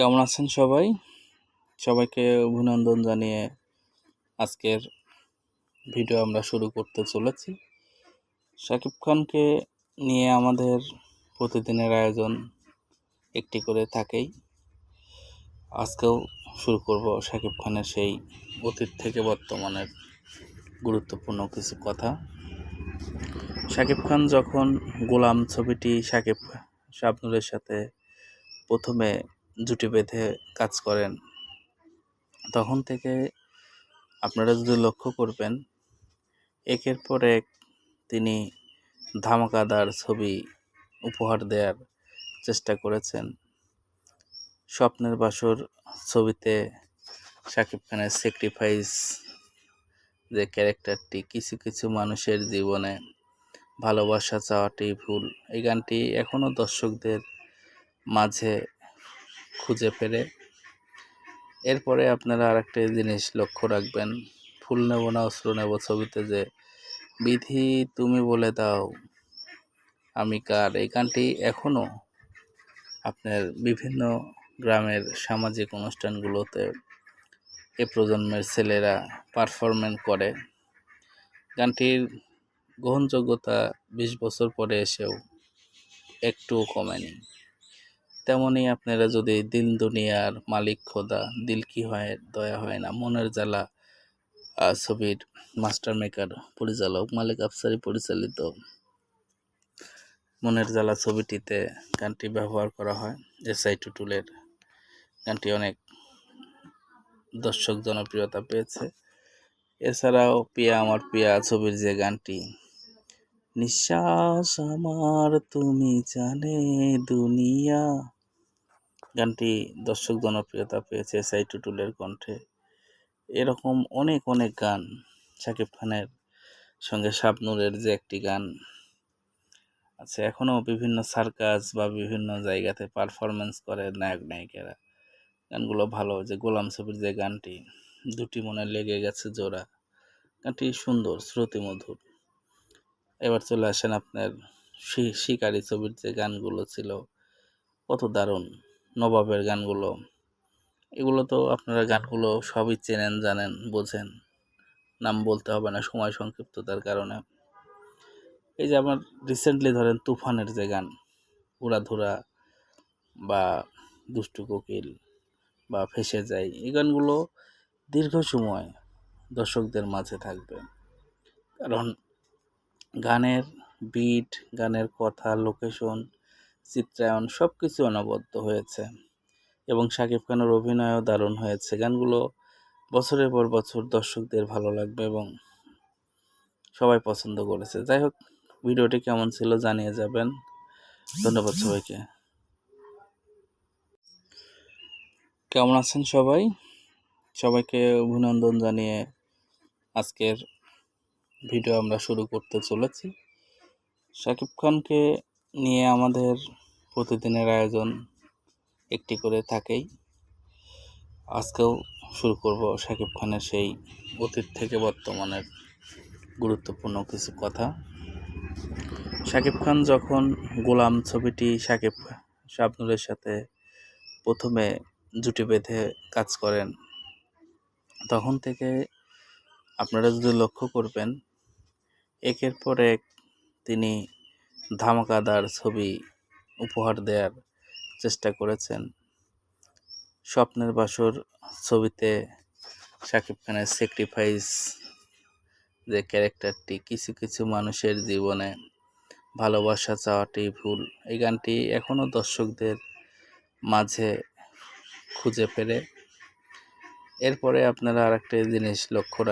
কেমন আছেন সবাই? সবাইকে অভিনন্দন জানিয়ে আজকের ভিডিও আমরা শুরু করতে চলেছি। শাকিব খানকে নিয়ে আমাদের প্রতিদিনের আয়োজন একটি করে থাকেই। আজকেও শুরু করব শাকিব খানের সেই অতীত থেকে বর্তমানের গুরুত্বপূর্ণ কিছু কথা। শাকিব খান যখন গোলাম ছবিটি শাকিব শাবনুরের সাথে প্রথমে জুটি বেঁধে কাজ করেন। তখন থেকে আপনারা যদি লক্ষ্য করবেন, একের পর এক তিনি ধামাকাদার ছবি উপহার দেওয়ার চেষ্টা করেছেন। স্বপ্নের বাসর ছবিতে শাকিব খানের স্যাক্রিফাইস যে ক্যারেক্টারটি, কিছু কিছু মানুষের জীবনে ভালোবাসা চাওয়াটি ভুল। এই গানটি এখনও দর্শকদের মাঝে খুঁজে পেরে। এরপরে আপনারা আরেকটা জিনিস লক্ষ্য রাখবেন। ফুল নেব না, অস্ত্র নেব ছবিতে যে, বিধি তুমি বলে দাও, আমি কার? এই গানটি এখনও আপনার বিভিন্ন গ্রামের সামাজিক অনুষ্ঠানগুলোতে এ প্রজন্মের ছেলেরা পারফরমেন্স করে। গানটির গ্রহণযোগ্যতা বিশ বছর পরে এসেও একটুও কমেনি। তেমনই আপনারা যদি দিল দুনিয়ার মালিক খোদা, দিল কি হয়, দয়া হয় না। মনের জ্বালা ছবির মাস্টার মেকার পরিচালক, মালিক আফসারি পরিচালিত মনের জ্বালা ছবিটিতে গানটি ব্যবহার করা হয়। এসআই টুটুলের গানটি অনেক দর্শক জনপ্রিয়তা পেয়েছে। এছাড়াও পিয়া আমার পিয়া ছবির যে গানটি, নিঃশ্বাস আমার, তুমি জানে দুনিয়া গানটি দর্শক জনপ্রিয়তা পেয়েছে সাই টুটুলের কণ্ঠে। এরকম অনেক অনেক গান শাকিব খানের সঙ্গে শাবনুরের যে একটি গান আছে, এখনও বিভিন্ন সার্কাস বা বিভিন্ন জায়গাতে পারফরমেন্স করে নায়ক, নায়িকারা। গানগুলো ভালো, যে গোলাম ছবির যে গানটি, দুটি মনে লেগে গেছে জোড়া। গানটি সুন্দর, শ্রুতিমধুর। এবার চলে আসেন আপনার শিকারি ছবির যে গানগুলো ছিল, কত দারুণ। নবাবের গানগুলো। এগুলো তো আপনারা গানগুলো সবই চেনেন, জানেন, বোঝেন। নাম বলতে হবে না, সময় সংক্ষিপ্ততার কারণে। এই যে আমার রিসেন্টলি ধরেন তুফানের যে গান উড়াধুরা বা দুষ্টু কোকিল বা ফেসে যায় এই গানগুলো দীর্ঘ সময় দর্শকদের মাঝে থাকবে। কারণ গানের বিট গানের কথা লোকেশন চিত্রায়ন সব কিছু অনবদ্য হয়েছে এবং শাকিব খানের অভিনয়ও দারুণ হয়েছে। গানগুলো বছরের পর বছর দর্শকদের ভালো লাগবে এবং সবাই পছন্দ করেছে। যাই হোক, ভিডিওটি কেমন ছিল জানিয়ে যাবেন। ধন্যবাদ সবাইকে। কেমন আছেন সবাই? সবাইকে অভিনন্দন জানিয়ে আজকের ভিডিও আমরা শুরু করতে চলেছি। শাকিব খানকে নিয়ে আমাদের প্রতিদিনের আয়োজন একটি করে থাকেই। আজকেও শুরু করব শাকিব খানের সেই অতীত থেকে বর্তমানের গুরুত্বপূর্ণ কিছু কথা। শাকিব খান যখন গোলাম ছবিটি শাকিব শাবনুরের সাথে প্রথমে জুটি বেঁধে কাজ করেন, তখন থেকে আপনারা যদি লক্ষ্য করবেন, একের পর এক তিনি ধামাকাদার ছবি উপহার দেওয়ার চেষ্টা করেছেন। স্বপ্নের বাসর ছবিতে শাকিব খানের স্যাক্রিফাইস যে ক্যারেক্টারটি কিছু কিছু মানুষের জীবনে ভালোবাসা চাওয়াটি ভুল। এই গানটি এখনও দর্শকদের মাঝে খুঁজে পেরে এরপরে আপনারা আরেকটা জিনিস লক্ষ্য রাখ